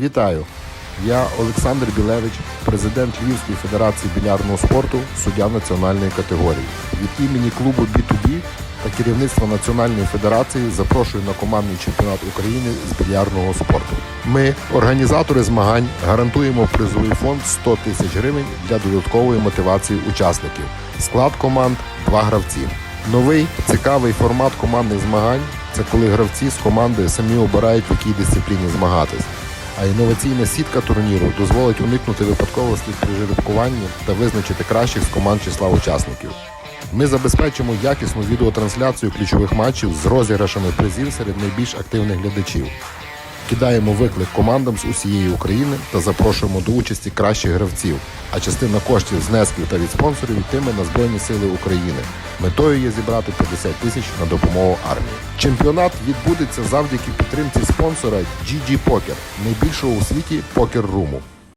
Вітаю! Я Олександр Білевич, президент Львівської федерації білярного спорту, суддя національної категорії. Від імені клубу B2B та керівництва Національної федерації запрошую на командний чемпіонат України з більярдного спорту. Ми, організатори змагань, гарантуємо призовий фонд 100 тисяч гривень для додаткової мотивації учасників. Склад команд два гравці. Новий цікавий формат командних змагань це коли гравці з команди самі обирають, в якій дисципліні змагатись. А інноваційна сітка турніру дозволить уникнути випадковостей при жеребкуванні та визначити кращих з команд числа учасників. Ми забезпечимо якісну відеотрансляцію ключових матчів з розіграшами призів серед найбільш активних глядачів. Кидаємо виклик командам з усієї України та запрошуємо до участі кращих гравців. А частина коштів знесків та від спонсорів йтиме на Збройні Сили України. Метою є зібрати 50 тисяч на допомогу армії. Чемпіонат відбудеться завдяки підтримці спонсора GG Poker, найбільшого у світі покер-руму.